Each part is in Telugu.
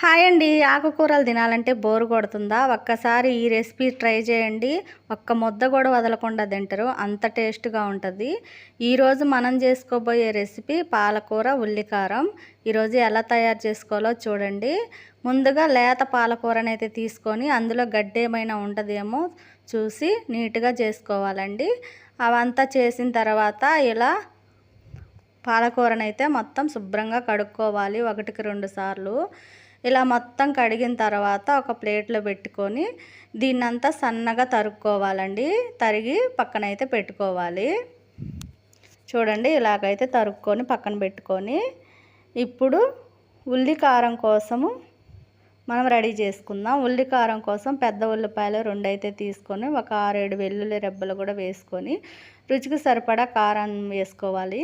హాయ్ అండి. ఆకుకూరలు తినాలంటే బోరు కొడుతుందా? ఒక్కసారి ఈ రెసిపీ ట్రై చేయండి. ఒక్క ముద్ద కూడా వదలకుండా తింటారు. అంత టేస్ట్గా ఉంటుంది. ఈరోజు మనం చేసుకోబోయే రెసిపీ పాలకూర ఉల్లికారం. ఈరోజు ఎలా తయారు చేసుకోవాలో చూడండి. ముందుగా లేత పాలకూరని అయితే తీసుకొని అందులో గడ్డి ఏమైనా ఉంటుందేమో చూసి నీట్గా చేసుకోవాలండి. అవంతా చేసిన తర్వాత ఇలా పాలకూరనైతే మొత్తం శుభ్రంగా కడుక్కోవాలి. ఒకటికి రెండు సార్లు. ఇలా మొత్తం కడిగిన తర్వాత ఒక ప్లేట్లో పెట్టుకొని దీన్నంతా సన్నగా తరుక్కోవాలండి. తరిగి పక్కనైతే పెట్టుకోవాలి. చూడండి ఇలాగైతే తరుక్కొని పక్కన పెట్టుకొని ఇప్పుడు ఉల్లి కారం కోసము మనం రెడీ చేసుకుందాం. ఉల్లి కారం కోసం పెద్ద ఉల్లిపాయలు రెండు అయితే తీసుకొని ఒక ఆరేడు వెల్లుల్లి రెబ్బలు కూడా వేసుకొని రుచికి సరిపడా కారం వేసుకోవాలి.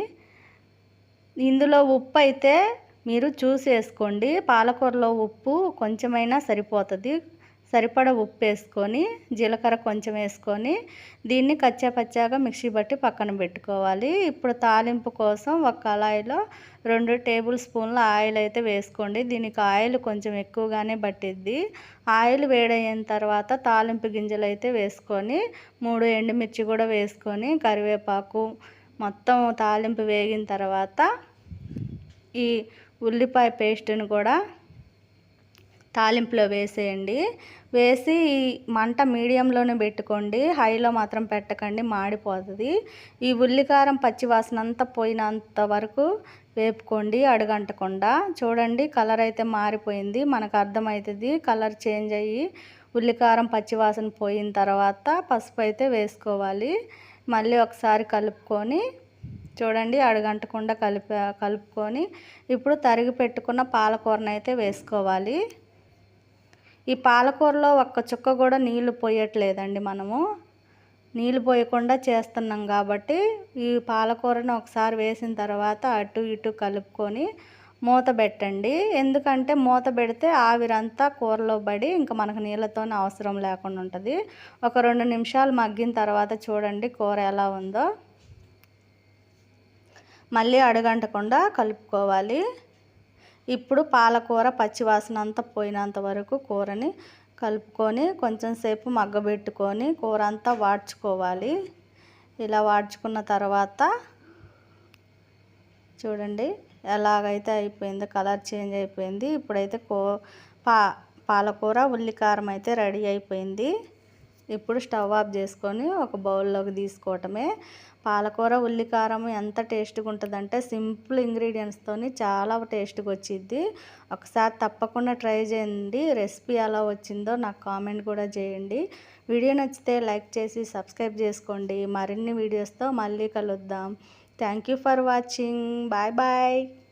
ఇందులో ఉప్పు అయితే మీరు చూసి వేసుకోండి పాలకూరలో ఉప్పు కొంచెమైనా సరిపోతుంది. సరిపడ ఉప్పు వేసుకొని జీలకర్ర కొంచెం వేసుకొని దీన్ని కచ్చాపచ్చాగా మిక్సీ బట్టి పక్కన పెట్టుకోవాలి. ఇప్పుడు తాలింపు కోసం ఒక కళాయిలో రెండు టేబుల్ స్పూన్ల ఆయిల్ అయితే వేసుకోండి. దీనికి ఆయిల్ కొంచెం ఎక్కువగానే పట్టిద్ది. ఆయిల్ వేడైన తర్వాత తాలింపు గింజలు అయితే వేసుకొని మూడు ఎండుమిర్చి కూడా వేసుకొని కరివేపాకు మొత్తం తాలింపు వేగిన తర్వాత ఈ ఉల్లిపాయ పేస్ట్ని కూడా తాలింపులో వేసేయండి. వేసి మంట మీడియంలోనే పెట్టుకోండి. హైలో మాత్రం పెట్టకండి. మాడిపోతుంది. ఈ ఉల్లికారం పచ్చివాసన అంతా పోయినంత వరకు వేపుకోండి అడుగంటకుండా. చూడండి కలర్ అయితే మారిపోయింది. మనకు అర్థమవుతుంది కలర్ చేంజ్ అయ్యి ఉల్లికారం పచ్చివాసన పోయిన తర్వాత పసుపు అయితే వేసుకోవాలి. మళ్ళీ ఒకసారి కలుపుకొని చూడండి అడగంటకుండా కలిపి కలుపుకొని ఇప్పుడు తరిగి పెట్టుకున్న పాలకూరను అయితే వేసుకోవాలి. ఈ పాలకూరలో ఒక్క చుక్క కూడా నీళ్ళు పోయట్లేదండి మనము. నీళ్ళు పోయకుండా చేస్తున్నాం కాబట్టి ఈ పాలకూరను ఒకసారి వేసిన తర్వాత అటు ఇటు కలుపుకొని మూత పెట్టండి. ఎందుకంటే మూత పెడితే ఆవిరంతా కూరలో పడి ఇంకా మనకు నీళ్ళతోనే అవసరం లేకుండా ఉంటుంది. ఒక రెండు నిమిషాలు మగ్గిన తర్వాత చూడండి కూర ఎలా ఉందో. మళ్ళీ అడగంటకుండా కలుపుకోవాలి. ఇప్పుడు పాలకూర పచ్చివాసన అంతా పోయినంత వరకు కూరని కలుపుకొని కొంచెం సేపు మగ్గబెట్టుకొని కూర అంతా వాడ్చుకోవాలి. ఇలా వాడ్చుకున్న తర్వాత చూడండి ఎలాగైతే అయిపోయింది కలర్ చేంజ్ అయిపోయింది. ఇప్పుడైతే కో పా పాలకూర ఉల్లికారం అయితే రెడీ అయిపోయింది. ఇప్పుడు స్టవ్ ఆఫ్ చేసుకొని ఒక బౌల్లోకి తీసుకోవటమే. పాలకూర ఉల్లికారం ఎంత టేస్ట్గా ఉంటుందంటే సింపుల్ ఇంగ్రీడియంట్స్తోని చాలా టేస్ట్గా వచ్చింది ఒకసారి తప్పకుండా ట్రై చేయండి. రెసిపీ ఎలా వచ్చిందో నాకు కామెంట్ కూడా చేయండి. వీడియో నచ్చితే లైక్ చేసి సబ్స్క్రైబ్ చేసుకోండి. మరిన్ని వీడియోస్తో మళ్ళీ కలుద్దాం. Thank for watching. Bye bye.